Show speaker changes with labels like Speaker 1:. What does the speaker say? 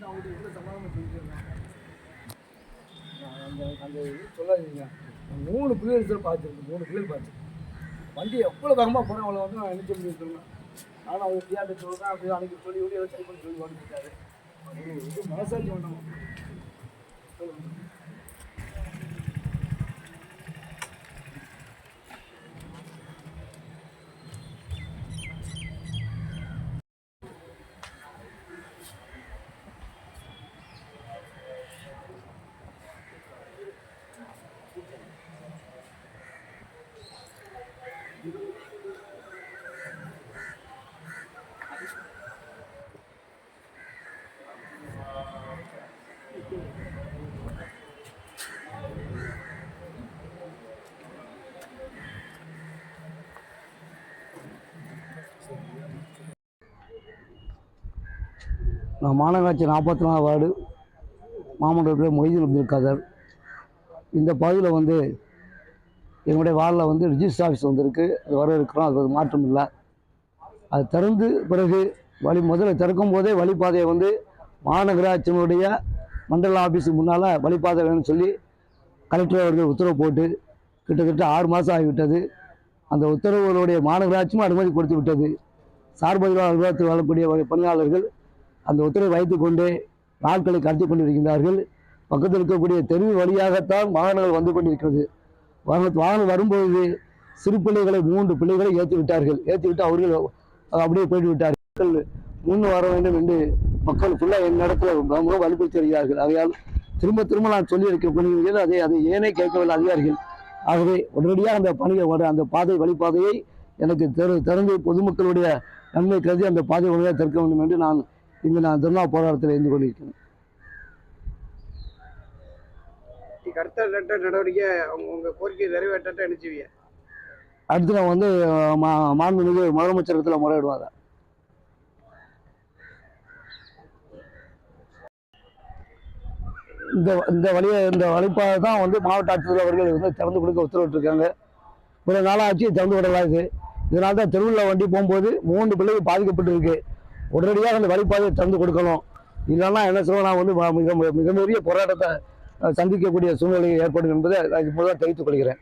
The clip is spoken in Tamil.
Speaker 1: வந்து அவங்க எவ்வளோ சமாதானம் சொல்லிச்சிருந்தாங்க அந்த அந்த இது சொல்லாதீங்க மூணு பிள்ளைகள் பார்த்துருக்கு. மூணு பிள்ளைகள் பார்த்துருக்கு. வண்டி எவ்வளோ வேகமாக போகிறேன் அவ்வளோ வந்து நான் நினச்ச முடியும் சொல்லுவேன் ஆனால் அவங்க தியாட்ட சொல்கிறேன் அப்படி அன்னைக்கு சொல்லி விட்டு ஏதோ சரி பண்ணி சொல்லி வந்துருக்காரு இது மனசாட்சி வேண்டாம் சொல்லுங்கள்
Speaker 2: நான் மாநகராட்சி நாற்பத்தி நாலு வார்டு மாமன்ற மொய்தீன் அப்துல் கதர். இந்த பகுதியில் வந்து என்னுடைய வார்டில் வந்து ரிஜிஸ்டர் ஆஃபீஸ் வந்திருக்கு. அது வர இருக்கிறோம் அது ஒரு மாற்றம் இல்லை. அது திறந்து பிறகு வழி முதல்ல திறக்கும் போதே வழிபாதையை வந்து மாநகராட்சியினுடைய மண்டல ஆஃபீஸுக்கு முன்னால் வழிபாதை வேணும்னு சொல்லி கலெக்டர் அவர்கள் உத்தரவு போட்டு கிட்டத்தட்ட ஆறு மாதம் ஆகிவிட்டது. அந்த உத்தரவுகளுடைய மாநகராட்சியும் அனுமதி கொடுத்து விட்டது சார்பதிவாளர் அலுவலகத்தில் வாழக்கூடிய பணியாளர்கள் அந்த உத்தரவை வைத்துக்கொண்டே நாட்களை கடத்தி கொண்டிருக்கின்றார்கள். பக்கத்தில் இருக்கக்கூடிய தெரு வழியாகத்தான் வாகனங்கள் வந்து கொண்டிருக்கிறது. வாகன வாகனம் வரும்போது சிறு பிள்ளைகளை மூன்று பிள்ளைகளை ஏற்றி விட்டார்கள். ஏற்றி விட்டு அவர்கள் அப்படியே போய்ட்டு விட்டார்கள். முன் வர வேண்டும் என்று மக்கள் ஃபுல்லாக என் இடத்துல ரொம்ப வலுப்படுத்தி வருகிறார்கள். ஆகையால் திரும்ப திரும்ப நான் சொல்லியிருக்க பணிகள் அதை அதை ஏனே கேட்கவில்லை அதிகாரிகள். ஆகவே உடனடியாக அந்த பணியை வர அந்த பாதை வழிபாதையை எனக்கு திற திறந்து பொதுமக்களுடைய நன்மை கருதி அந்த பாதை உடனடியாக திறக்க வேண்டும் என்று நான் இங்கு நான் தர்ணா போராட்டத்தில் இருந்து கொண்டிருக்கிறேன்
Speaker 3: அடுத்த நடவடிக்கை உங்க கோரிக்கை நிறைவேற்றத்தை அனுப்பிச்சுவீங்க
Speaker 2: அடுத்து நான் வந்து மா மாண்புமிகு முதலமைச்சரத்தில் முறையிடுவாங்க. இந்த இந்த வழியை இந்த வழிப்பாதை தான் வந்து மாவட்ட ஆட்சியர் அவர்கள் வந்து திறந்து கொடுக்க உத்தரவிட்டிருக்காங்க. ஒரு நாளாச்சு திறந்து விடலாது இதனால தான் தெருவில் வண்டி போகும்போது மூன்று பிள்ளைகள் பாதிக்கப்பட்டிருக்கு. உடனடியாக அந்த வழிப்பாதையை தந்து கொடுக்கணும். இல்லைன்னா என்ன சொல்லுவோம் நான் வந்து ம- மிக மிகப்பெரிய போராட்டத்தை சந்திக்கக்கூடிய சூழ்நிலை ஏற்படும் என்பதை நான் இப்போதான் தெரிவித்துக் கொள்கிறேன்.